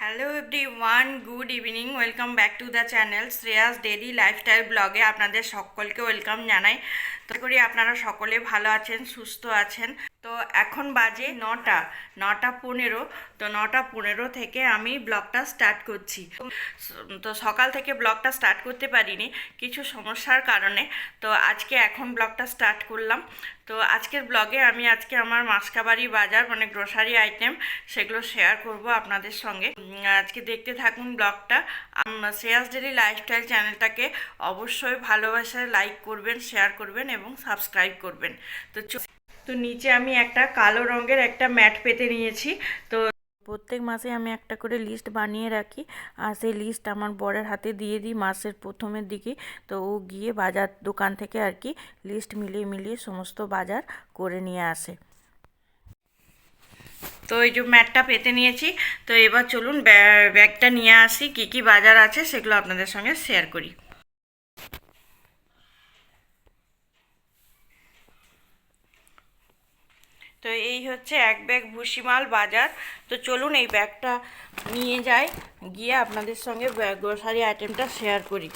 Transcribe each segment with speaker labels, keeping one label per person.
Speaker 1: Hello everyone good evening welcome back to the channel Shreyas daily lifestyle ব্লগে আপনাদের সকলকে welcome জানাই। তো করি আপনারা সকলে ভালো আছেন, সুস্থ আছেন। তো এখন বাজে নটা নটা পনেরো, তো নটা পনেরো থেকে আমি ব্লগটা স্টার্ট করছি। তো সকাল থেকে ব্লগটা স্টার্ট করতে পারিনি, কিছু সমস্যার কারণে। তো আজকে এখন ব্লগটা স্টার্ট করলাম। তো আজকের ব্লগে আমি আজকে আমার মাসকাবাড়ি বাজার মানে গ্রোসারি আইটেম সেগুলো শেয়ার করব আপনাদের সঙ্গে। আজকে দেখতে থাকুন ব্লগটা। শ্রেয়াস ডেলি লাইফস্টাইল চ্যানেলটাকে অবশ্যই ভালোবাসায় লাইক করবেন শেয়ার করবেন এবং সাবস্ক্রাইব করবেন। তো তো নিচে আমি একটা কালো রঙের একটা ম্যাট পেতে নিয়েছি। তো প্রত্যেক মাসে আমি একটা করে লিস্ট বানিয়ে রাখি। আর সেই লিস্ট আমার বরের হাতে দিয়ে দিই মাসের প্রথমের দিকে। তো ও গিয়ে বাজার দোকান থেকে আর কি লিস্ট মিলিয়ে মিলিয়ে সমস্ত বাজার করে নিয়ে আসে। তো এই যে ম্যাটটা পেতে নিয়েছি। তো এবার চলুন ব্যা- ব্যাগটা নিয়ে আসি। কি কি বাজার আছে সেগুলো আপনাদের সঙ্গে শেয়ার করি। তো এই হচ্ছে এক ব্যাগ ভুসিমাল বাজার। তো চলুন এই ব্যাগটা নিয়ে যাই, গিয়ে আপনাদের সঙ্গে গ্রোসারি আইটেমটা শেয়ার করি।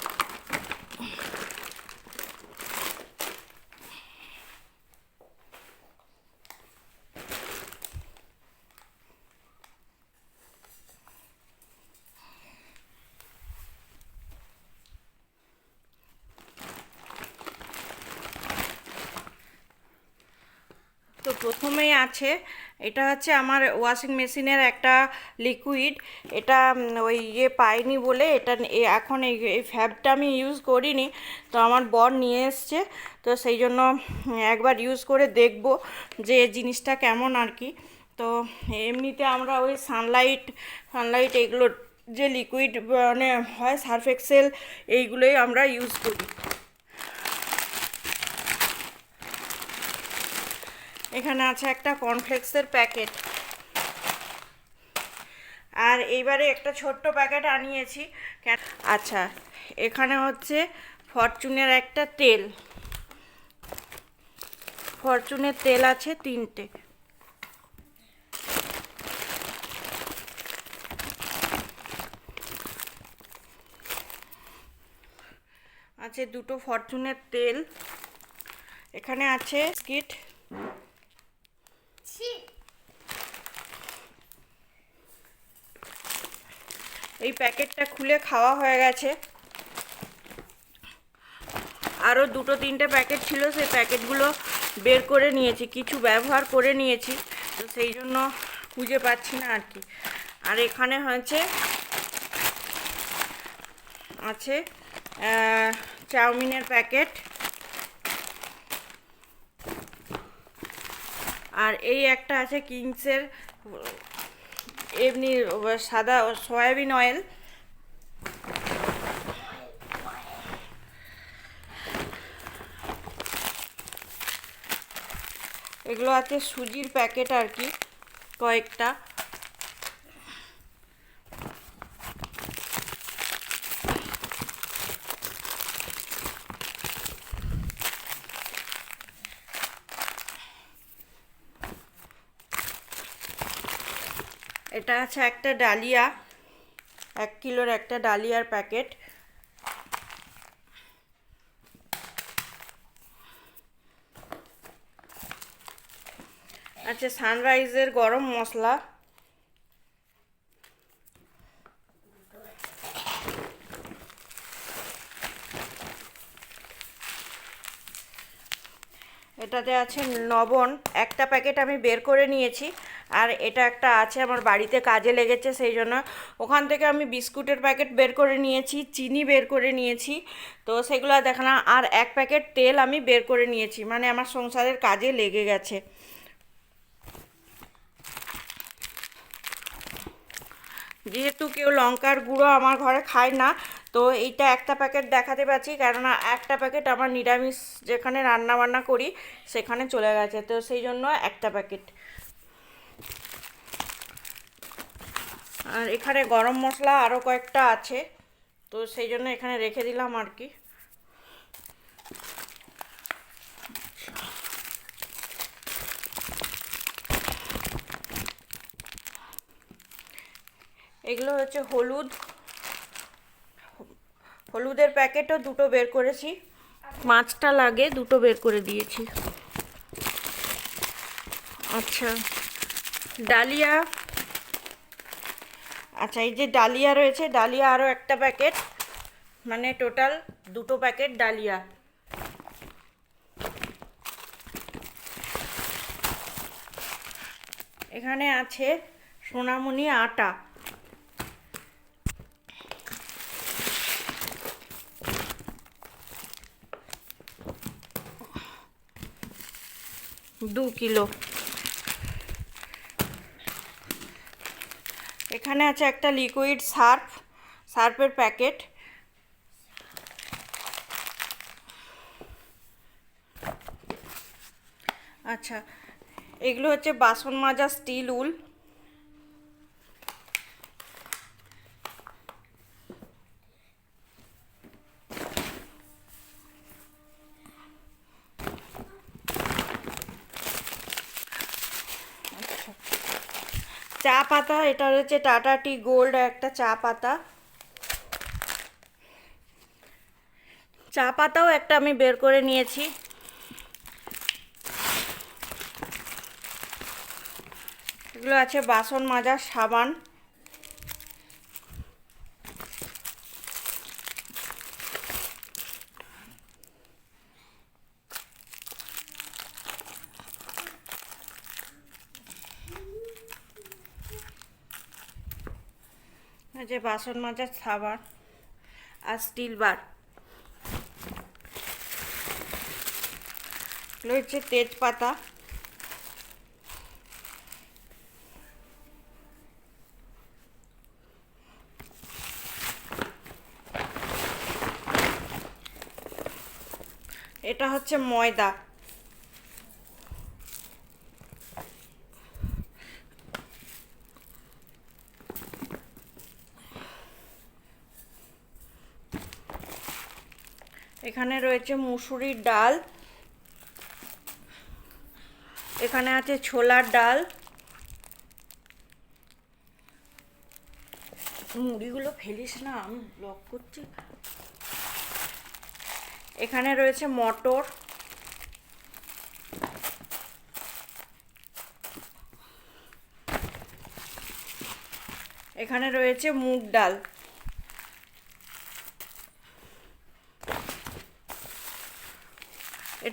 Speaker 1: প্রথমেই আছে, এটা হচ্ছে আমার ওয়াশিং মেশিনের একটা লিকুইড এটা ওই ইয়ে পাইনি বলে এটা এখন এই ফ্যাবটা আমি ইউজ করিনি, তো আমার বর নিয়ে এসছে, তো সেই জন্য একবার ইউজ করে দেখব যে জিনিসটা কেমন আর কি, তো এমনিতে আমরা ওই সানলাইট সানলাইট এগুলো যে লিকুইড মানে হয় সার্ফ এক্সেল এইগুলোই আমরা ইউজ করি। এখানে আছে একটা কর্নফ্লেক্সের প্যাকেট। আর এইবারে একটা ছোট্ট প্যাকেট আনিয়েছি। আচ্ছা এখানে হচ্ছে ফরচুনের একটা তেল। ফরচুনের তেল আছে তিনটে। আছে দুটো ফরচুনের তেল। এখানে আছে স্কিট এই প্যাকেটটা খুলে খাওয়া হয়ে গেছে। আরও দুটো তিনটে প্যাকেট ছিল, সেই প্যাকেটগুলো বের করে নিয়েছি, কিছু ব্যবহার করে নিয়েছি, তো সেই জন্য খুঁজে পাচ্ছি না আর কি। আর এখানে হয়েছে, আছে চাউমিনের প্যাকেট। আর এই একটা আছে কিংসের এমনি সাদা সয়াবিন অয়েল এগুলো আছে সুজির প্যাকেট আর কি কয়েকটা। এটা আছে একটা ডালিয়া, এক কিলোর একটা ডালিয়ার প্যাকেট। আছে সানরাইজের গরম মশলা। এটাতে আছে লবণ। একটা প্যাকেট আমি বের করে নিয়েছি। আর এটা একটা আছে আমার বাড়িতে কাজে লেগেছে, সেই জন্য ওখান থেকে আমি বিস্কুটের প্যাকেট বের করে নিয়েছি, চিনি বের করে নিয়েছি, তো সেগুলো দেখালাম আর এক প্যাকেট তেল আমি বের করে নিয়েছি মানে আমার সংসারের কাজে লেগে গেছে। যেহেতু কেউ লঙ্কার গুঁড়ো আমার ঘরে খায় না, তো এইটা একটা প্যাকেট দেখাতে পাচ্ছি, কেননা একটা প্যাকেট আমার নিরামিষ যেখানে রান্না বান্না করি, সেখানে চলে গেছে, তো সেই জন্য একটা প্যাকেট। আর এখানে গরম মশলা আরও কয়েকটা আছে। তো সেই জন্য এখানে রেখে দিলাম আর কি। এগুলো হচ্ছে হলুদ। হলুদের প্যাকেটও দুটো বের করেছি। পাঁচটা লাগে, দুটো বের করে দিয়েছি। আচ্ছা ডালিয়া আচ্ছা এই যে ডালিয়া রয়েছে, ডালিয়া আরও একটা প্যাকেট মানে টোটাল দুটো প্যাকেট ডালিয়া। এখানে আছে সোনামণি আটা। দু কিলো। এখানে আছে একটা লিকুইড সার্ফ সার্ফের প্যাকেট। আচ্ছা এগুলো হচ্ছে বাসন মাজা স্টিল উল। চা পাতা, এটা হচ্ছে টাটা টি গোল্ড একটা চা পাতা। চা পাতাও একটা আমি বের করে নিয়েছি। এগুলো আছে বাসন মাজার, সাবান। যে বাসন মাজার সাবান আর স্টিল বার এগুলো হচ্ছে তেজপাতা। এটা হচ্ছে ময়দা। এখানে রয়েছে মুসুরির ডাল। এখানে আছে ছোলার ডাল। মুড়িগুলো ফেলিস না, আমি ব্লক করছি। এখানে রয়েছে মটর। এখানে রয়েছে মুগ ডাল।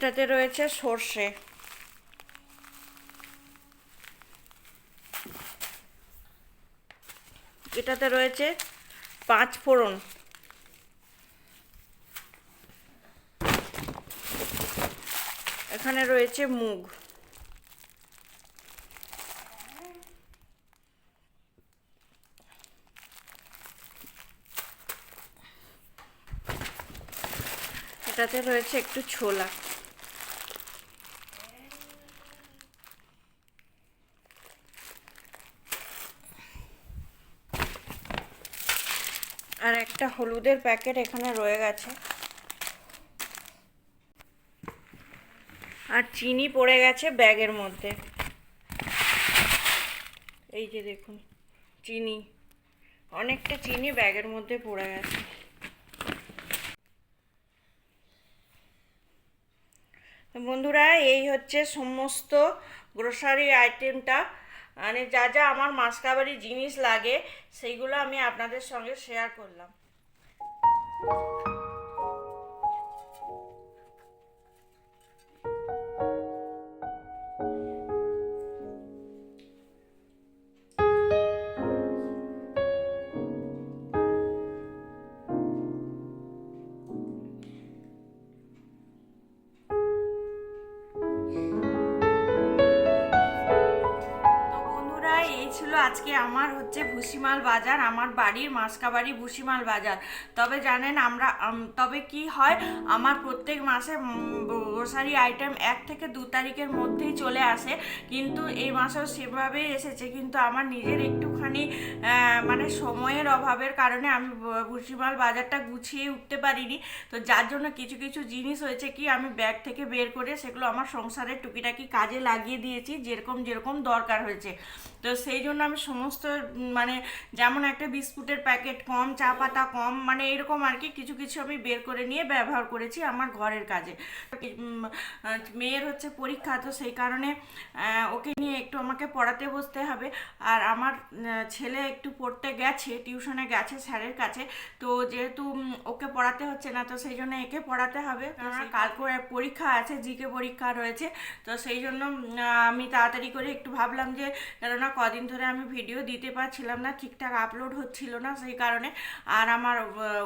Speaker 1: এটাতে রয়েছে সর্ষে। এটাতে রয়েছে পাঁচ ফোড়ন। এখানে রয়েছে মুগ। এটাতে রয়েছে একটু ছোলা আর একটা হলুদের প্যাকেট এখানে রয়ে গেছে। আর চিনি পড়ে গেছে ব্যাগের মধ্যে। এই যে দেখুন, চিনি। অনেকটা চিনি ব্যাগের মধ্যে পড়ে গেছে। বন্ধুরা, এই হচ্ছে সমস্ত গ্রোসারি আইটেমটা মানে যা যা আমার মাসকাবারি জিনিস লাগে, সেইগুলো আমি আপনাদের সঙ্গে শেয়ার করলাম। ছিল আজকে আমার হচ্ছে ভুসিমাল বাজার, আমার বাড়ির মাসকাবাড়ি ভুসিমাল বাজার। তবে জানেন আমরা তবে কি হয়, আমার প্রত্যেক মাসে গ্রোসারি আইটেম এক থেকে দু তারিখের মধ্যেই চলে আসে। কিন্তু এই মাসেও সেভাবেই এসেছে, কিন্তু আমার নিজের একটুখানি মানে সময়ের অভাবের কারণে আমি ভুসিমাল বাজারটা গুছিয়ে উঠতে পারিনি। তো যার জন্য কিছু কিছু জিনিস হয়েছে কি, আমি ব্যাগ থেকে বের করে সেগুলো আমার সংসারের টুকিটাকি কাজে লাগিয়ে দিয়েছি, যেরকম যেরকম দরকার হয়েছে। তো সেই জন্য আমি সমস্ত মানে যেমন একটা বিস্কুটের প্যাকেট কম চা পাতা কম মানে এরকম আর কি কিছু কিছু আমি বের করে নিয়ে ব্যবহার করেছি আমার ঘরের কাজে। মেয়ের হচ্ছে পরীক্ষা তো সেই কারণে ওকে নিয়ে একটু আমাকে পড়াতে বসতে হবে। আর আমার ছেলে একটু পড়তে গেছে টিউশনে গেছে স্যারের কাছে তো যেহেতু ওকে পড়াতে হচ্ছে না তো সেই জন্য একে পড়াতে হবে। কারণ কালকে পরীক্ষা আছে জিকে পরীক্ষা রয়েছে তো সেই জন্য আমি তাড়াতাড়ি করে একটু ভাবলাম যে কেননা কদিন ধরে আমি ভিডিও দিতে পারছিলাম না ঠিকঠাক আপলোড হচ্ছিল না সেই কারণে। আর আমার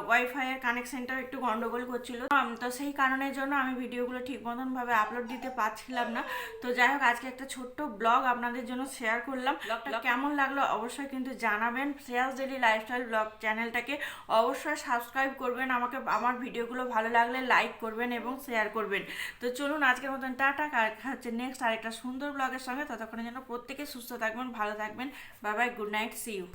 Speaker 1: ওয়াইফাইয়ের কানেকশনটাও একটু গন্ডগোল করছিল। তো সেই কারণের জন্য আমি ভিডিওগুলো ঠিক মতনভাবে আপলোড দিতে পারছিলাম না। তো যাই হোক আজকে একটা ছোট্ট ব্লগ আপনাদের জন্য শেয়ার করলাম। ব্লগটা কেমন লাগল অবশ্যই কিন্তু জানাবেন। শ্রেয়াস ডেলি লাইফস্টাইল ব্লগ চ্যানেলটাকে অবশ্যই সাবস্ক্রাইব করবেন। আমাকে আমার ভিডিওগুলো ভালো লাগলে লাইক করবেন এবং শেয়ার করবেন। তো চলুন আজকের মতন টাটা। হচ্ছে নেক্সট আরেকটা সুন্দর ব্লগের সঙ্গে ততক্ষণের জন্য প্রত্যেকে সুস্থ থাকবেন ভালো থাকবেন। Bye bye. Good night. See you.